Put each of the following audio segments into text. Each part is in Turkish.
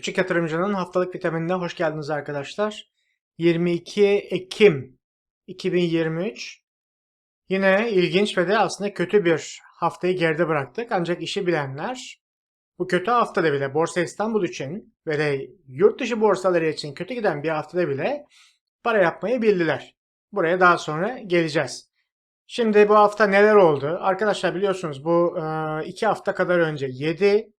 Küçük Yatırımcının Haftalık Vitaminine hoş geldiniz arkadaşlar. 22 Ekim 2023. Yine ilginç ve de aslında kötü bir haftayı geride bıraktık. Ancak işi bilenler bu kötü haftada bile Borsa İstanbul için ve de yurt dışı borsaları için kötü giden bir haftada bile para yapmayı bildiler. Buraya daha sonra geleceğiz. Şimdi bu hafta neler oldu? Arkadaşlar biliyorsunuz bu iki hafta kadar önce 7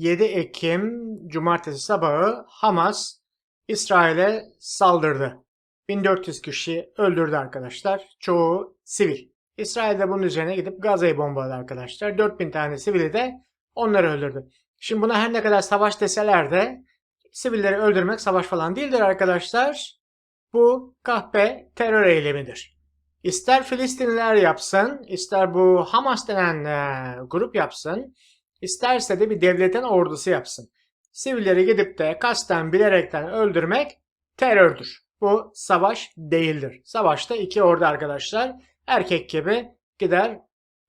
7 Ekim Cumartesi sabahı Hamas İsrail'e saldırdı. 1400 kişi öldürdü arkadaşlar. Çoğu sivil. İsrail de bunun üzerine gidip Gaza'yı bombaladı arkadaşlar. 4000 tane sivili de onları öldürdü. Şimdi buna her ne kadar savaş deseler de sivilleri öldürmek savaş falan değildir arkadaşlar. Bu kahpe terör eylemidir. İster Filistinliler yapsın, ister bu Hamas denen e, grup yapsın, isterse de bir devletin ordusu yapsın. Sivilleri gidip de kasten bilerekten öldürmek terördür. Bu savaş değildir. Savaşta iki ordu arkadaşlar erkek gibi gider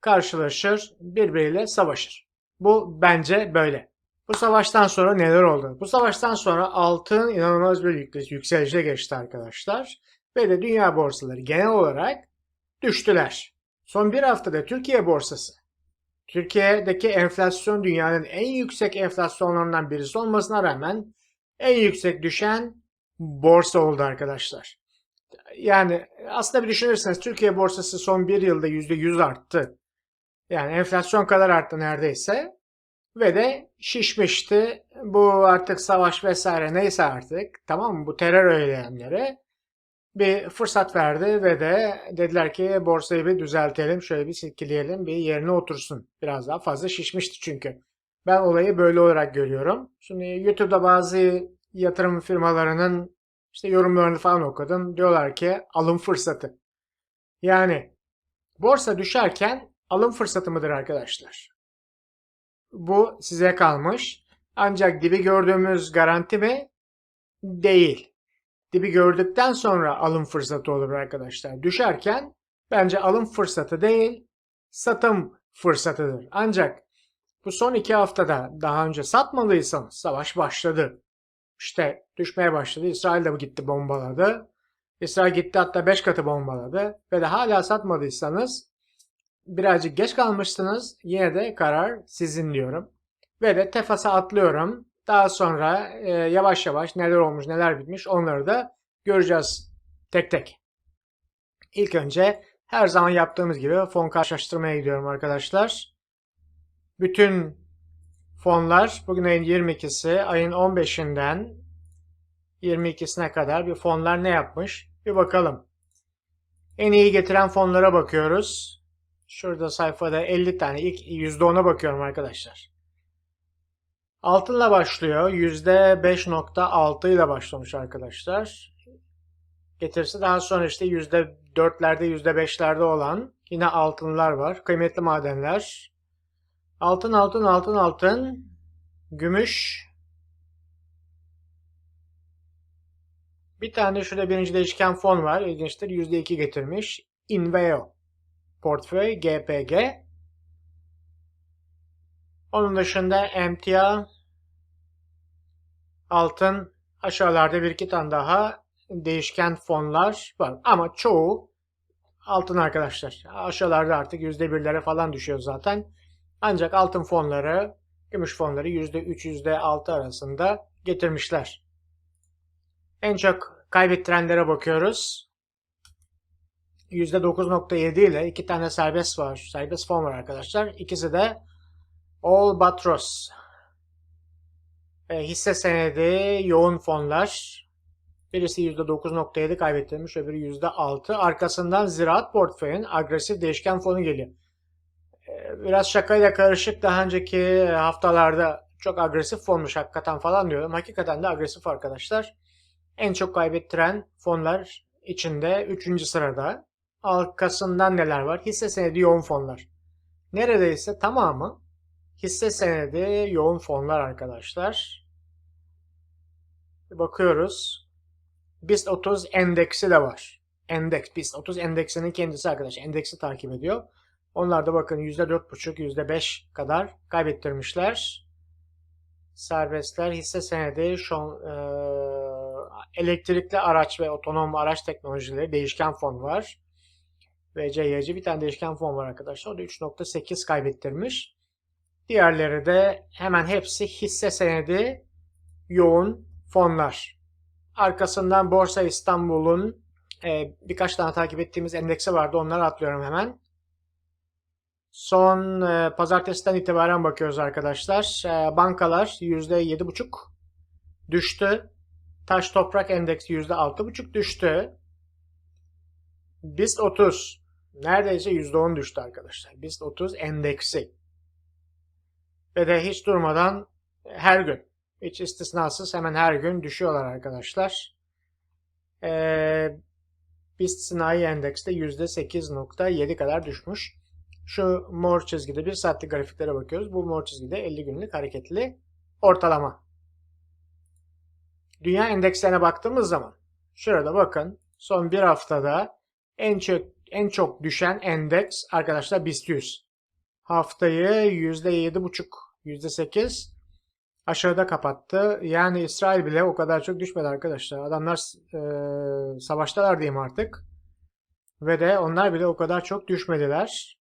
karşılaşır birbiriyle savaşır. Bu bence böyle. Bu savaştan sonra neler oldu? Bu savaştan sonra altın inanılmaz bir yükselişe geçti arkadaşlar. Ve de dünya borsaları genel olarak düştüler. Son bir haftada Türkiye borsası Türkiye'deki enflasyon dünyanın en yüksek enflasyonlarından birisi olmasına rağmen en yüksek düşen borsa oldu arkadaşlar. Yani aslında bir düşünürseniz Türkiye borsası son bir yılda %100 arttı. Yani enflasyon kadar arttı neredeyse. Ve de şişmişti. Bu artık savaş vesaire neyse artık tamam mı bu terör eylemleri bir fırsat verdi ve de dediler ki borsayı bir düzeltelim, şöyle bir silkeleyelim, bir yerine otursun. Biraz daha fazla şişmişti çünkü. Ben olayı böyle olarak görüyorum. Şimdi YouTube'da bazı yatırım firmalarının işte yorumlarını falan okudum. Diyorlar ki alım fırsatı. Yani borsa düşerken alım fırsatı mıdır arkadaşlar? Bu size kalmış. Ancak dibi gördüğümüz garanti mi? Değil dibi gördükten sonra alım fırsatı olur arkadaşlar. Düşerken bence alım fırsatı değil satım fırsatıdır. Ancak bu son iki haftada daha önce satmadıysanız savaş başladı. İşte düşmeye başladı. İsrail de gitti bombaladı. İsrail gitti hatta 5 katı bombaladı. Ve de hala satmadıysanız birazcık geç kalmışsınız. Yine de karar sizin diyorum. Ve de Tefas'a atlıyorum. Daha sonra e, yavaş yavaş neler olmuş neler bitmiş onları da göreceğiz tek tek. İlk önce her zaman yaptığımız gibi fon karşılaştırmaya gidiyorum arkadaşlar. Bütün fonlar bugün ayın 22'si ayın 15'inden 22'sine kadar bir fonlar ne yapmış bir bakalım. En iyi getiren fonlara bakıyoruz. Şurada sayfada 50 tane ilk %10'a bakıyorum arkadaşlar. Altınla başlıyor. %5.6 ile başlamış arkadaşlar. Getirisi daha sonra işte %4'lerde %5'lerde olan yine altınlar var. Kıymetli madenler. Altın, altın, altın, altın. Gümüş. Bir tane şurada birinci değişken fon var. İlginçtir. %2 getirmiş. Inveo. Portföy GPG. Onun dışında emtia, altın, aşağılarda bir iki tane daha değişken fonlar var. Ama çoğu altın arkadaşlar. Aşağılarda artık yüzde birlere falan düşüyor zaten. Ancak altın fonları, gümüş fonları yüzde üç, yüzde altı arasında getirmişler. En çok kaybettirenlere bakıyoruz. %9.7 ile iki tane serbest var. Serbest fon var arkadaşlar. İkisi de Albatros e, hisse senedi yoğun fonlar. Birisi %9.7 kaybettirmiş, öbürü %6. Arkasından ziraat portföyün agresif değişken fonu geliyor. E, biraz şakayla karışık daha önceki haftalarda çok agresif fonmuş hakikaten falan diyorum. Hakikaten de agresif arkadaşlar. En çok kaybettiren fonlar içinde 3. sırada. Arkasından neler var? Hisse senedi yoğun fonlar. Neredeyse tamamı hisse senedi yoğun fonlar arkadaşlar. Bakıyoruz. BIST 30 endeksi de var. Endeks, BIST 30 endeksinin kendisi arkadaş. Endeksi takip ediyor. Onlar da bakın %4,5, %5 kadar kaybettirmişler. Serbestler hisse senedi, şon, e, elektrikli araç ve otonom araç teknolojileri değişken fon var. Ve CYC bir tane değişken fon var arkadaşlar. O da 3.8 kaybettirmiş. Diğerleri de hemen hepsi hisse senedi yoğun fonlar. Arkasından Borsa İstanbul'un e, birkaç tane takip ettiğimiz endeksi vardı. Onları atlıyorum hemen. Son e, pazartesiden itibaren bakıyoruz arkadaşlar. E, bankalar %7,5 düştü. Taş toprak endeksi %6,5 düştü. BIST 30 neredeyse %10 düştü arkadaşlar. BIST 30 endeksi. Ve de hiç durmadan her gün, hiç istisnasız hemen her gün düşüyorlar arkadaşlar. Ee, BIST sanayi endekste %8.7 kadar düşmüş. Şu mor çizgide bir saatlik grafiklere bakıyoruz. Bu mor çizgide 50 günlük hareketli ortalama. Dünya endekslerine baktığımız zaman şurada bakın son bir haftada en çok en çok düşen endeks arkadaşlar BIST 100. Haftayı %7,5 %8 aşağıda kapattı. Yani İsrail bile o kadar çok düşmedi arkadaşlar. Adamlar e, savaştalar diyeyim artık. Ve de onlar bile o kadar çok düşmediler.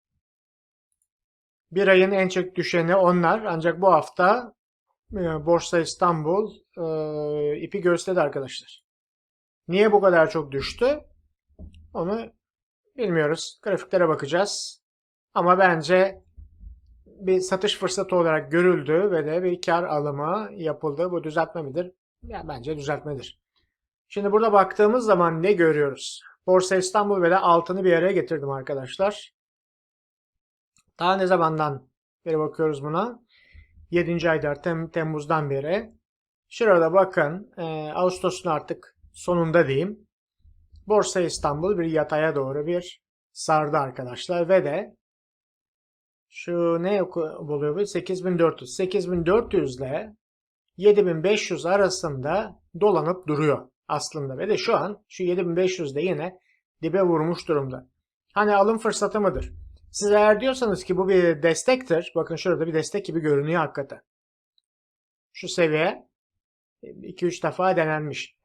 Bir ayın en çok düşeni onlar. Ancak bu hafta e, Borsa İstanbul e, ipi gösterdi arkadaşlar. Niye bu kadar çok düştü? Onu bilmiyoruz. Grafiklere bakacağız. Ama bence bir satış fırsatı olarak görüldü ve de bir kar alımı yapıldı. Bu düzeltme midir? Ya bence düzeltmedir. Şimdi burada baktığımız zaman ne görüyoruz? Borsa İstanbul ve de altını bir araya getirdim arkadaşlar. Daha ne zamandan beri bakıyoruz buna? 7. ayda Tem Temmuz'dan beri. Şurada bakın e, Ağustos'un artık sonunda diyeyim. Borsa İstanbul bir yataya doğru bir sardı arkadaşlar ve de şu ne buluyor bu? 8400. 8400 ile 7500 arasında dolanıp duruyor aslında. Ve de şu an şu 7500'de yine dibe vurmuş durumda. Hani alım fırsatı mıdır? Siz eğer diyorsanız ki bu bir destektir. Bakın şurada bir destek gibi görünüyor hakikaten. Şu seviye 2-3 defa denenmiş.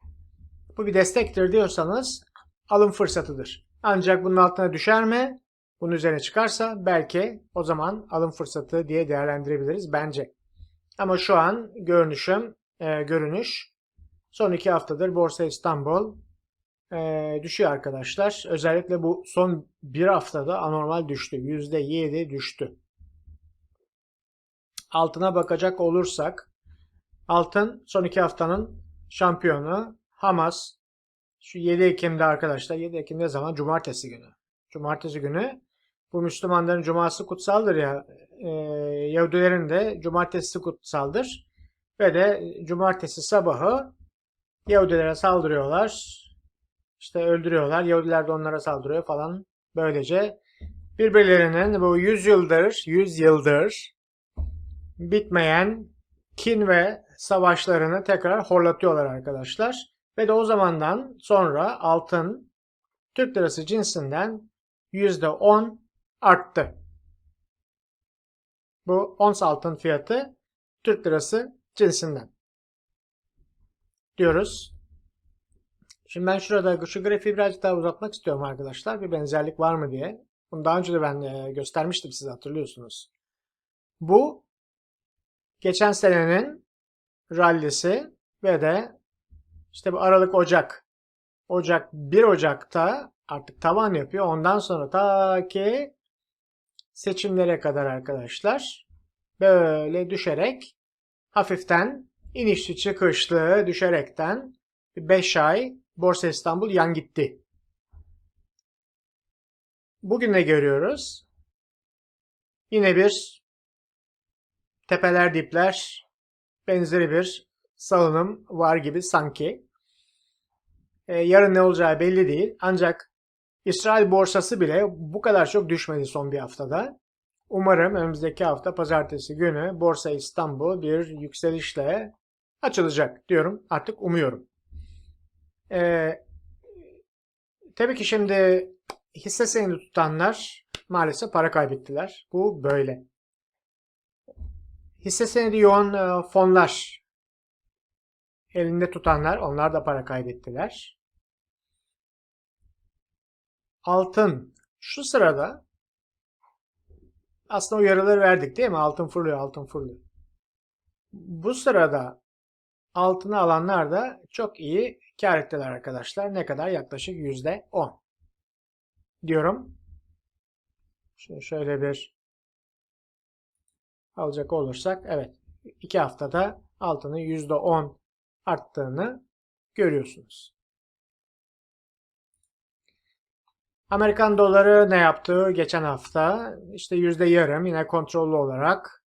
Bu bir destektir diyorsanız alım fırsatıdır. Ancak bunun altına düşer mi? Bunun üzerine çıkarsa belki o zaman alım fırsatı diye değerlendirebiliriz bence. Ama şu an görünüşüm, e, görünüş son iki haftadır Borsa İstanbul e, düşüyor arkadaşlar. Özellikle bu son bir haftada anormal düştü. %7 düştü. Altına bakacak olursak altın son iki haftanın şampiyonu Hamas şu 7 Ekim'de arkadaşlar 7 Ekim ne zaman? Cumartesi günü. Cumartesi günü bu Müslümanların cuması kutsaldır ya e, Yahudilerin de cumartesi kutsaldır. Ve de cumartesi sabahı Yahudilere saldırıyorlar. İşte öldürüyorlar. Yahudiler de onlara saldırıyor falan. Böylece birbirlerinin bu 100 yıldır, 100 yıldır bitmeyen kin ve savaşlarını tekrar horlatıyorlar arkadaşlar. Ve de o zamandan sonra altın Türk lirası cinsinden %10 arttı. Bu ons altın fiyatı Türk lirası cinsinden diyoruz. Şimdi ben şurada şu grafiği birazcık daha uzatmak istiyorum arkadaşlar. Bir benzerlik var mı diye. Bunu daha önce de ben e, göstermiştim size hatırlıyorsunuz. Bu geçen senenin rallisi ve de işte bu Aralık Ocak. Ocak 1 Ocak'ta artık tavan yapıyor. Ondan sonra ta ki seçimlere kadar arkadaşlar böyle düşerek hafiften inişli çıkışlı düşerekten 5 ay Borsa İstanbul yan gitti. Bugün ne görüyoruz? Yine bir tepeler dipler benzeri bir salınım var gibi sanki. Ee, yarın ne olacağı belli değil. Ancak İsrail borsası bile bu kadar çok düşmedi son bir haftada. Umarım önümüzdeki hafta pazartesi günü Borsa İstanbul bir yükselişle açılacak diyorum. Artık umuyorum. Ee, tabii ki şimdi hisse senedi tutanlar maalesef para kaybettiler. Bu böyle. Hisse senedi yoğun e, fonlar elinde tutanlar onlar da para kaybettiler. Altın şu sırada aslında uyarıları verdik değil mi? Altın fırlıyor, altın fırlıyor. Bu sırada altını alanlar da çok iyi kar ettiler arkadaşlar. Ne kadar? Yaklaşık %10 diyorum. Şimdi şöyle bir alacak olursak evet 2 haftada altının %10 arttığını görüyorsunuz. Amerikan doları ne yaptı geçen hafta? İşte yüzde yarım yine kontrollü olarak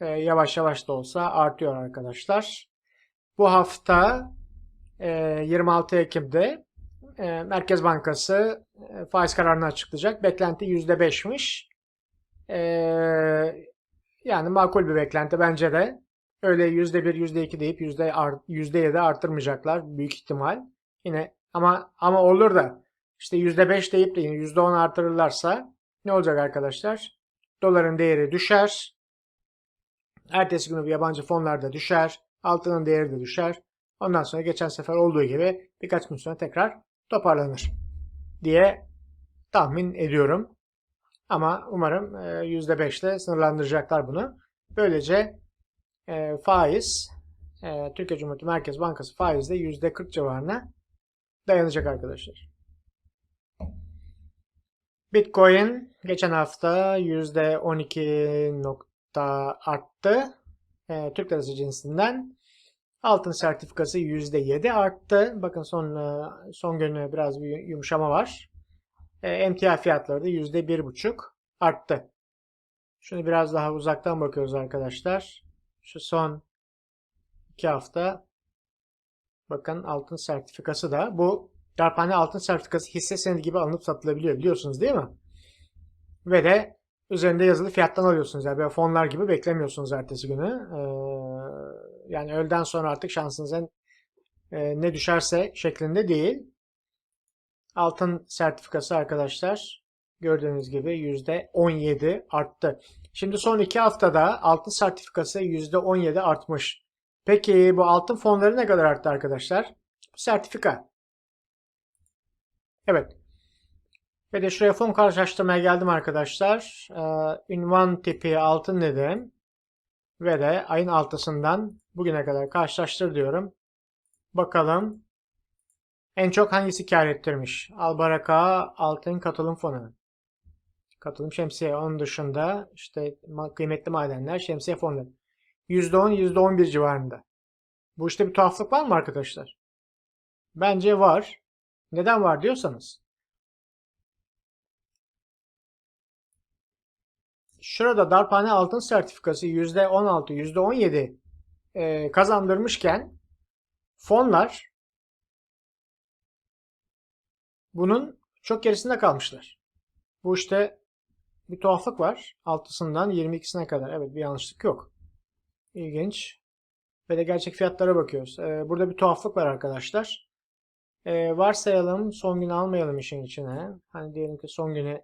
e, yavaş yavaş da olsa artıyor arkadaşlar. Bu hafta e, 26 Ekim'de e, Merkez Bankası e, faiz kararını açıklayacak. Beklenti yüzde beşmiş. E, yani makul bir beklenti bence de. Öyle yüzde bir, yüzde iki deyip yüzde yedi artırmayacaklar büyük ihtimal. Yine ama ama olur da işte yüzde beş deyip de yine yüzde on artırırlarsa ne olacak arkadaşlar? Doların değeri düşer. Ertesi günü yabancı fonlar da düşer. Altının değeri de düşer. Ondan sonra geçen sefer olduğu gibi birkaç gün sonra tekrar toparlanır diye tahmin ediyorum. Ama umarım %5 ile sınırlandıracaklar bunu. Böylece e, faiz e, Türkiye Cumhuriyeti Merkez Bankası faizde %40 civarına dayanacak arkadaşlar. Bitcoin geçen hafta %12 nokta arttı. E, Türk lirası cinsinden. Altın sertifikası %7 arttı. Bakın son son günü biraz bir yumuşama var. E, emtia fiyatları da %1,5 arttı. Şunu biraz daha uzaktan bakıyoruz arkadaşlar. Şu son iki hafta bakın altın sertifikası da bu darphane altın sertifikası hisse senedi gibi alınıp satılabiliyor biliyorsunuz değil mi? Ve de üzerinde yazılı fiyattan alıyorsunuz. Yani böyle fonlar gibi beklemiyorsunuz ertesi günü. Ee, yani öğleden sonra artık şansınızın e, ne düşerse şeklinde değil. Altın sertifikası arkadaşlar gördüğünüz gibi %17 arttı. Şimdi son iki haftada altın sertifikası %17 artmış. Peki bu altın fonları ne kadar arttı arkadaşlar? Sertifika. Evet. Ve de şuraya fon karşılaştırmaya geldim arkadaşlar. Ee, ünvan tipi altın dedim. Ve de ayın altısından bugüne kadar karşılaştır diyorum. Bakalım en çok hangisi kar ettirmiş? Albaraka altın katılım fonu. Katılım şemsiye. Onun dışında işte kıymetli madenler, şemsiye fonları. %10, %11 civarında. Bu işte bir tuhaflık var mı arkadaşlar? Bence var. Neden var diyorsanız. Şurada darphane altın sertifikası %16, %17 e, kazandırmışken fonlar bunun çok gerisinde kalmışlar. Bu işte bir tuhaflık var. 6'sından 22'sine kadar. Evet bir yanlışlık yok. İlginç. Ve de gerçek fiyatlara bakıyoruz. Ee, burada bir tuhaflık var arkadaşlar. Ee, varsayalım son günü almayalım işin içine. Hani diyelim ki son günü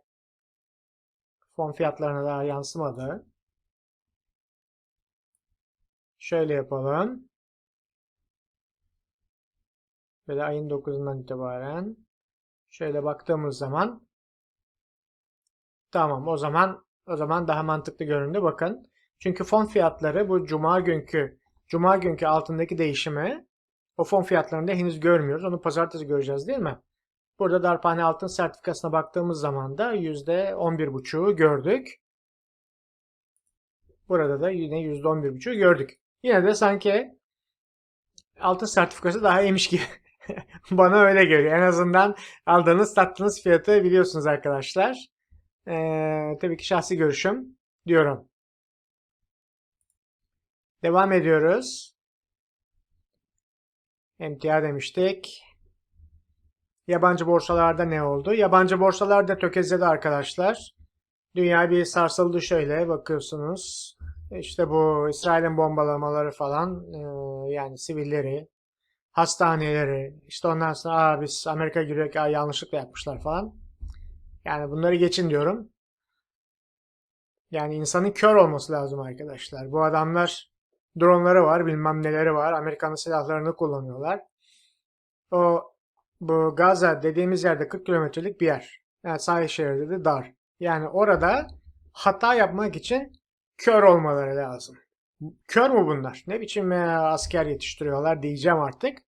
fon fiyatlarına daha yansımadı. Şöyle yapalım. De ayın 9'undan itibaren şöyle baktığımız zaman Tamam o zaman o zaman daha mantıklı göründü bakın. Çünkü fon fiyatları bu cuma günkü cuma günkü altındaki değişimi o fon fiyatlarında henüz görmüyoruz. Onu pazartesi göreceğiz değil mi? Burada darphane altın sertifikasına baktığımız zaman da %11,5'u gördük. Burada da yine %11,5'u gördük. Yine de sanki altın sertifikası daha iyiymiş gibi bana öyle geliyor. En azından aldığınız sattığınız fiyatı biliyorsunuz arkadaşlar. Ee, tabii ki şahsi görüşüm diyorum. Devam ediyoruz. Emtia demiştik. Yabancı borsalarda ne oldu? Yabancı borsalarda tökezledi arkadaşlar. Dünya bir sarsıldı şöyle bakıyorsunuz. İşte bu İsrail'in bombalamaları falan e, yani sivilleri, hastaneleri, işte ondan sonra Aa, biz Amerika giriyor yanlışlıkla yapmışlar falan. Yani bunları geçin diyorum. Yani insanın kör olması lazım arkadaşlar. Bu adamlar dronları var, bilmem neleri var. Amerikan'ın silahlarını kullanıyorlar. O bu Gaza dediğimiz yerde 40 kilometrelik bir yer. Yani sahil şeridi de dar. Yani orada hata yapmak için kör olmaları lazım. Kör mü bunlar? Ne biçim e, asker yetiştiriyorlar diyeceğim artık.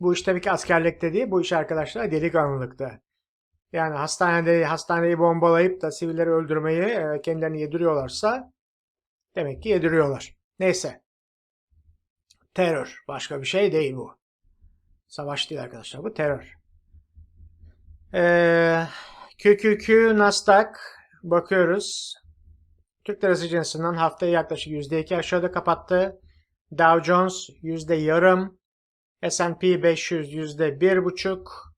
Bu iş tabii ki askerlikte değil. Bu iş arkadaşlar delikanlılıkta. Yani hastanede hastaneyi bombalayıp da sivilleri öldürmeyi e, kendilerini yediriyorlarsa demek ki yediriyorlar. Neyse. Terör. Başka bir şey değil bu. Savaş değil arkadaşlar. Bu terör. Ee, QQQ Nasdaq bakıyoruz. Türk lirası cinsinden haftayı yaklaşık %2 aşağıda kapattı. Dow Jones yüzde yarım. S&P 500 yüzde bir buçuk.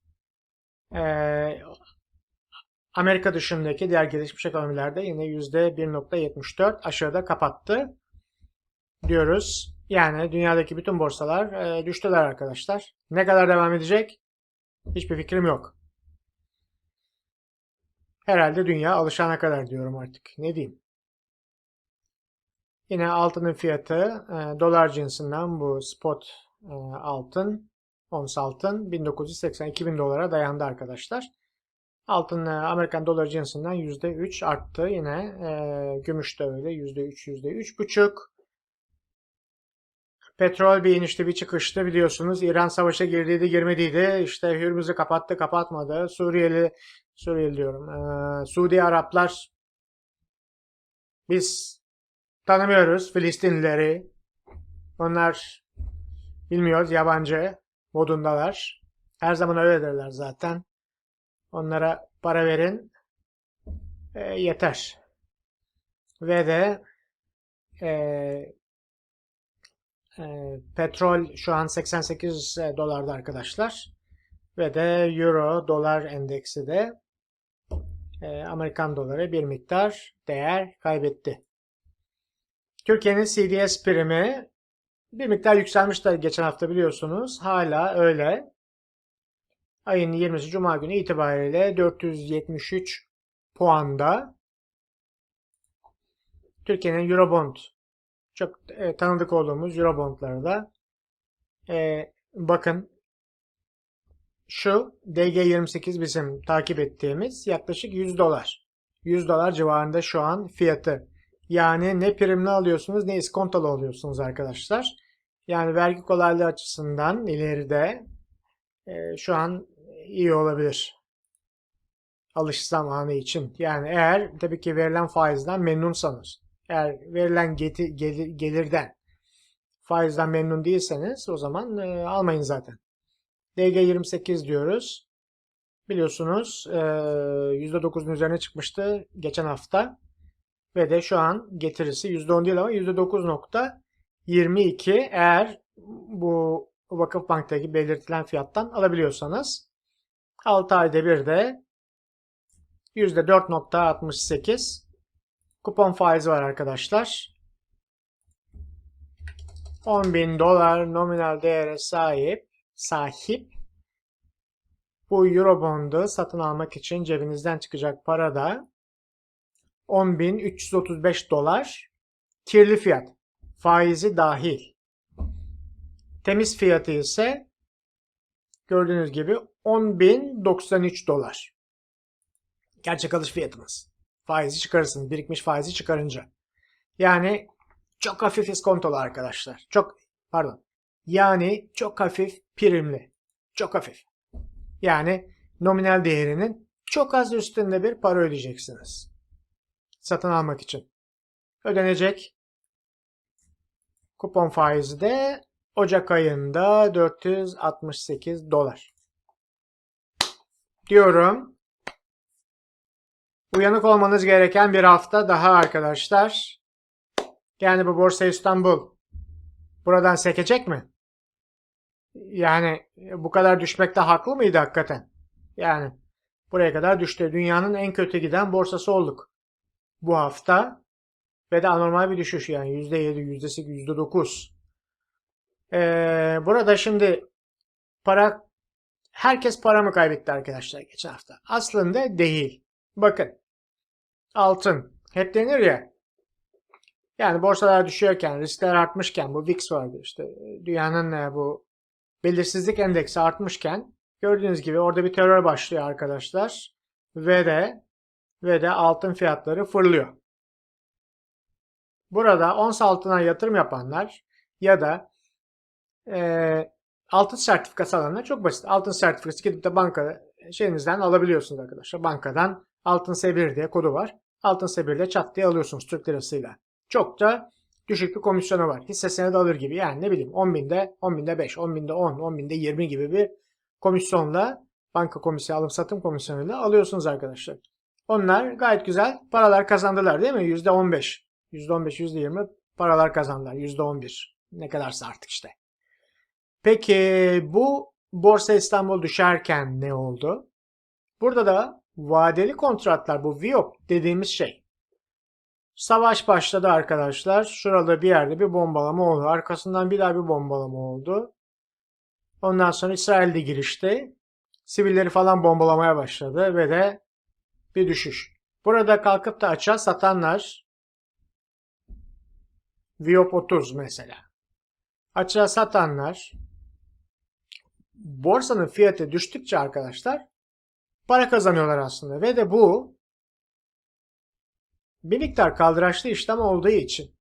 Ee, Amerika dışındaki diğer gelişmiş ekonomilerde yine yüzde 1.74 aşağıda kapattı diyoruz. Yani dünyadaki bütün borsalar e, düştüler arkadaşlar. Ne kadar devam edecek? Hiçbir fikrim yok. Herhalde dünya alışana kadar diyorum artık. Ne diyeyim? Yine altının fiyatı e, dolar cinsinden bu spot e, altın, ons altın 1980-2000 dolara dayandı arkadaşlar. Altın e, Amerikan doları cinsinden %3 arttı. Yine e, gümüş de öyle %3, %3,5. Petrol bir inişti bir çıkıştı biliyorsunuz. İran savaşa girdiydi girmediydi. İşte Hürmüz'ü kapattı kapatmadı. Suriyeli, Suriyeli diyorum. E, Suudi Araplar biz tanımıyoruz Filistinlileri. Onlar bilmiyoruz yabancı modundalar. Her zaman öyledirler zaten. Onlara para verin e, yeter. Ve de e, petrol şu an 88 dolarda arkadaşlar. Ve de euro dolar endeksi de e, Amerikan doları bir miktar değer kaybetti. Türkiye'nin CDS primi bir miktar yükselmişler geçen hafta biliyorsunuz. Hala öyle. Ayın 20'si Cuma günü itibariyle 473 puanda. Türkiye'nin Eurobond çok e, tanıdık olduğumuz Eurobondları da e, bakın şu DG28 bizim takip ettiğimiz yaklaşık 100 dolar. 100 dolar civarında şu an fiyatı. Yani ne primli alıyorsunuz ne iskontolu alıyorsunuz arkadaşlar. Yani vergi kolaylığı açısından ileride e, şu an iyi olabilir. Alış zamanı için. Yani eğer tabii ki verilen faizden memnunsanız. Eğer verilen getir, gelir, gelirden faizden memnun değilseniz o zaman e, almayın zaten. DG28 diyoruz. Biliyorsunuz e, %9'un üzerine çıkmıştı geçen hafta. Ve de şu an getirisi %10 değil ama %9.22 eğer bu Vakıf Bank'taki belirtilen fiyattan alabiliyorsanız 6 ayda bir de %4.68 kupon faizi var arkadaşlar. 10.000 dolar nominal değere sahip sahip bu Eurobond'u satın almak için cebinizden çıkacak para da 10.335 dolar kirli fiyat. Faizi dahil. Temiz fiyatı ise gördüğünüz gibi 10.093 dolar. Gerçek alış fiyatımız. Faizi çıkarırsınız. Birikmiş faizi çıkarınca. Yani çok hafif iskontolu arkadaşlar. Çok pardon. Yani çok hafif primli. Çok hafif. Yani nominal değerinin çok az üstünde bir para ödeyeceksiniz satın almak için. Ödenecek kupon faizi de Ocak ayında 468 dolar. Diyorum. Uyanık olmanız gereken bir hafta daha arkadaşlar. Yani bu Borsa İstanbul buradan sekecek mi? Yani bu kadar düşmekte haklı mıydı hakikaten? Yani buraya kadar düştü. Dünyanın en kötü giden borsası olduk bu hafta ve de anormal bir düşüş yani %7, %8, %9. Ee, burada şimdi para herkes para mı kaybetti arkadaşlar geçen hafta? Aslında değil. Bakın altın hep denir ya Yani borsalar düşüyorken, riskler artmışken, bu VIX vardı işte dünyanın e, bu belirsizlik endeksi artmışken gördüğünüz gibi orada bir terör başlıyor arkadaşlar ve de ve de altın fiyatları fırlıyor. Burada ons altına yatırım yapanlar ya da e, altın sertifikası alanlar çok basit. Altın sertifikası gidip de banka şeyinizden alabiliyorsunuz arkadaşlar. Bankadan altın S1 diye kodu var. Altın S1'de çat diye alıyorsunuz Türk lirasıyla. Çok da düşük bir komisyonu var. Hisse senedi alır gibi. Yani ne bileyim 10 binde 10 binde 5, 10 binde 10, 10 binde 20 gibi bir komisyonla banka komisyonu alım satım komisyonuyla alıyorsunuz arkadaşlar. Onlar gayet güzel paralar kazandılar değil mi? %15, %15, %20 paralar kazandılar. %11 ne kadarsa artık işte. Peki bu Borsa İstanbul düşerken ne oldu? Burada da vadeli kontratlar bu VIOP dediğimiz şey. Savaş başladı arkadaşlar. Şurada bir yerde bir bombalama oldu. Arkasından bir daha bir bombalama oldu. Ondan sonra İsrail'de girişti. Sivilleri falan bombalamaya başladı ve de bir düşüş. Burada kalkıp da açığa satanlar Viop 30 mesela. Açığa satanlar borsanın fiyatı düştükçe arkadaşlar para kazanıyorlar aslında ve de bu bir miktar kaldıraçlı işlem olduğu için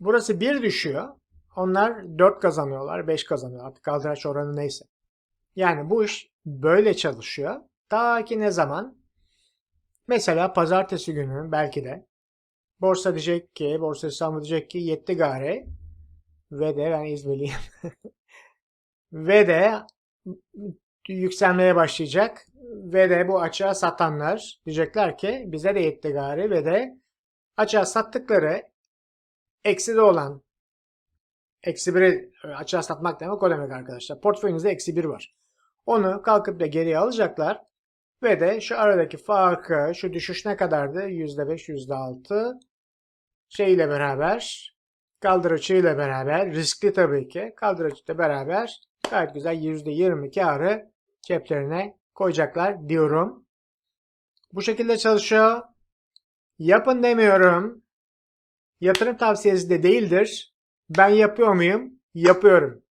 burası bir düşüyor. Onlar 4 kazanıyorlar, 5 kazanıyorlar. Artık kaldıraç oranı neyse. Yani bu iş böyle çalışıyor. Ta ki ne zaman? Mesela pazartesi günü belki de borsa diyecek ki, borsa İstanbul diyecek ki yetti gari ve de ben İzmirliyim ve de yükselmeye başlayacak ve de bu açığa satanlar diyecekler ki bize de yetti gari ve de açığa sattıkları ekside olan eksi 1'i açığa satmak demek o demek arkadaşlar. Portföyünüzde eksi 1 var. Onu kalkıp da geriye alacaklar ve de şu aradaki farkı şu düşüş ne kadardı? %5, %6 şey ile beraber kaldırıcıyla beraber riskli tabii ki kaldırıcıyla beraber gayet güzel %20 karı ceplerine koyacaklar diyorum. Bu şekilde çalışıyor. Yapın demiyorum. Yatırım tavsiyesi de değildir. Ben yapıyor muyum? Yapıyorum.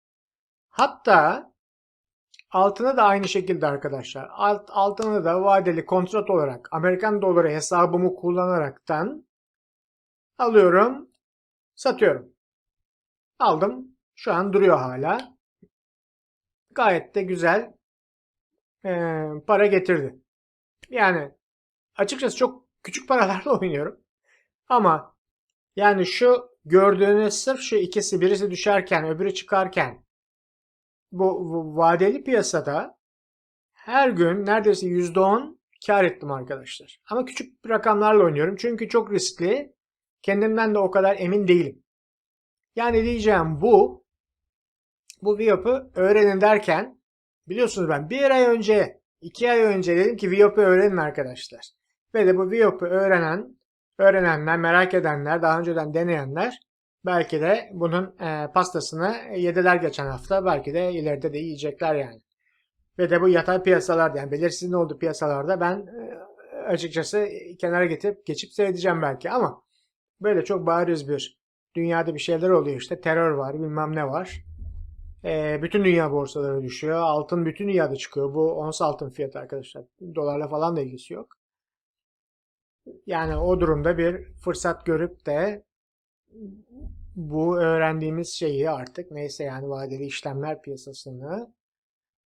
Hatta altını da aynı şekilde arkadaşlar. Alt, altını da vadeli kontrat olarak Amerikan doları hesabımı kullanaraktan alıyorum, satıyorum. Aldım. Şu an duruyor hala. Gayet de güzel e, para getirdi. Yani açıkçası çok küçük paralarla oynuyorum. Ama yani şu gördüğünüz sırf şu ikisi birisi düşerken öbürü çıkarken bu, bu vadeli piyasada her gün neredeyse %10 kar ettim arkadaşlar. Ama küçük rakamlarla oynuyorum. Çünkü çok riskli. Kendimden de o kadar emin değilim. Yani diyeceğim bu bu VIOP'u öğrenin derken biliyorsunuz ben bir ay önce iki ay önce dedim ki VIOP'u öğrenin arkadaşlar. Ve de bu VIOP'u öğrenen öğrenenler, merak edenler, daha önceden deneyenler belki de bunun e, pastasını yediler geçen hafta. Belki de ileride de yiyecekler yani. Ve de bu yatay piyasalarda yani belirsizliğin olduğu piyasalarda ben e, açıkçası kenara getirip geçip seyredeceğim belki ama böyle çok bariz bir dünyada bir şeyler oluyor işte terör var bilmem ne var. E, bütün dünya borsaları düşüyor. Altın bütün dünyada çıkıyor. Bu ons altın fiyatı arkadaşlar. Dolarla falan da ilgisi yok. Yani o durumda bir fırsat görüp de bu öğrendiğimiz şeyi artık neyse yani vadeli işlemler piyasasını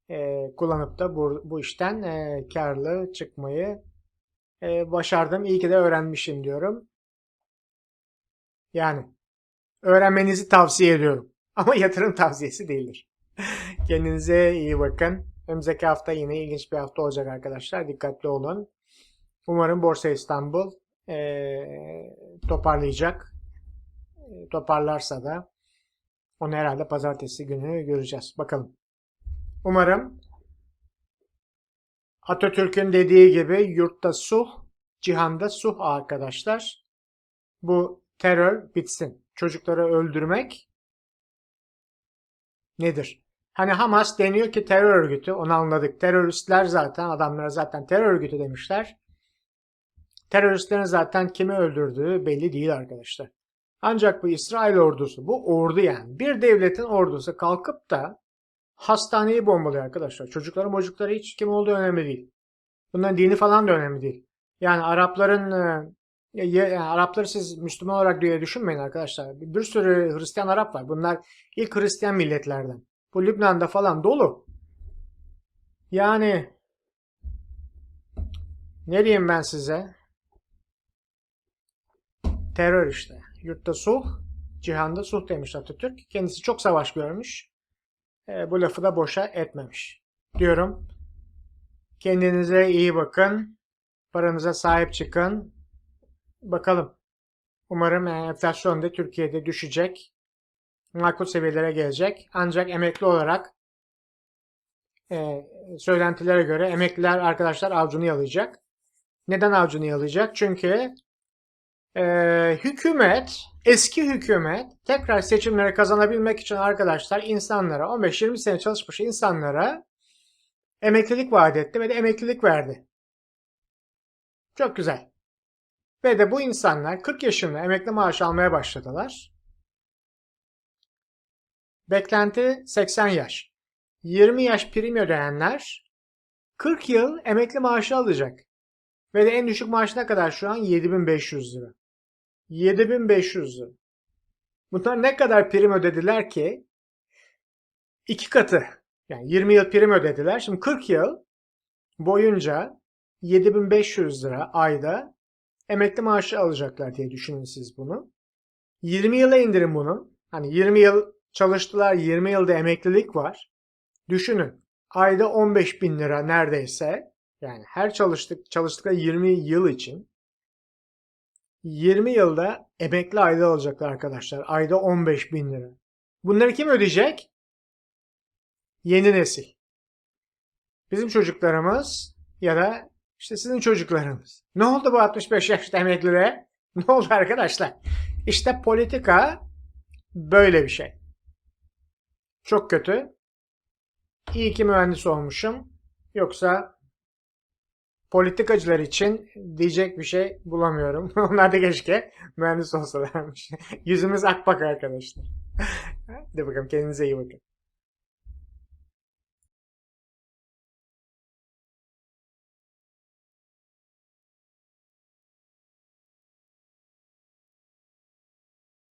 e, kullanıp da bu, bu işten e, karlı çıkmayı e, başardım. İyi ki de öğrenmişim diyorum. Yani öğrenmenizi tavsiye ediyorum. Ama yatırım tavsiyesi değildir. Kendinize iyi bakın. Önümüzdeki hafta yine ilginç bir hafta olacak arkadaşlar. Dikkatli olun. Umarım Borsa İstanbul e, toparlayacak. E, toparlarsa da onu herhalde pazartesi günü göreceğiz. Bakalım. Umarım Atatürk'ün dediği gibi yurtta suh, cihanda suh arkadaşlar. Bu terör bitsin. Çocukları öldürmek nedir? Hani Hamas deniyor ki terör örgütü. Onu anladık. Teröristler zaten adamlara zaten terör örgütü demişler teröristlerin zaten kimi öldürdüğü belli değil arkadaşlar. Ancak bu İsrail ordusu, bu ordu yani bir devletin ordusu kalkıp da hastaneyi bombalıyor arkadaşlar. Çocukları hiç kim olduğu önemli değil. Bunların dini falan da önemli değil. Yani Arapların e, yani Arapları siz Müslüman olarak diye düşünmeyin arkadaşlar. Bir sürü Hristiyan Arap var. Bunlar ilk Hristiyan milletlerden. Bu Lübnan'da falan dolu. Yani ne diyeyim ben size? Terör işte. Yurtta sulh, cihanda sulh demiş Atatürk. Kendisi çok savaş görmüş. E, bu lafı da boşa etmemiş. Diyorum. Kendinize iyi bakın. Paranıza sahip çıkın. Bakalım. Umarım enflasyon da Türkiye'de düşecek. Makul seviyelere gelecek. Ancak emekli olarak e, söylentilere göre emekliler arkadaşlar avcunu yalayacak. Neden avcunu yalayacak? Çünkü e, hükümet, eski hükümet tekrar seçimleri kazanabilmek için arkadaşlar insanlara 15-20 sene çalışmış insanlara emeklilik vaat etti ve de emeklilik verdi. Çok güzel. Ve de bu insanlar 40 yaşında emekli maaşı almaya başladılar. Beklenti 80 yaş. 20 yaş prim ödeyenler 40 yıl emekli maaşı alacak. Ve de en düşük maaş ne kadar şu an? 7500 lira. 7500 lira. Bunlar ne kadar prim ödediler ki? iki katı. Yani 20 yıl prim ödediler. Şimdi 40 yıl boyunca 7500 lira ayda emekli maaşı alacaklar diye düşünün siz bunu. 20 yıla indirin bunu. Hani 20 yıl çalıştılar, 20 yılda emeklilik var. Düşünün. Ayda 15 bin lira neredeyse. Yani her çalıştık çalıştıkları 20 yıl için 20 yılda emekli ayda alacaklar arkadaşlar. Ayda 15 bin lira. Bunları kim ödeyecek? Yeni nesil. Bizim çocuklarımız ya da işte sizin çocuklarınız. Ne oldu bu 65 yaşta emekliliğe? Ne oldu arkadaşlar? İşte politika böyle bir şey. Çok kötü. İyi ki mühendis olmuşum. Yoksa politikacılar için diyecek bir şey bulamıyorum. Onlar da keşke mühendis olsalarmış. Yüzümüz akbak arkadaşlar. Hadi bakalım kendinize iyi bakın.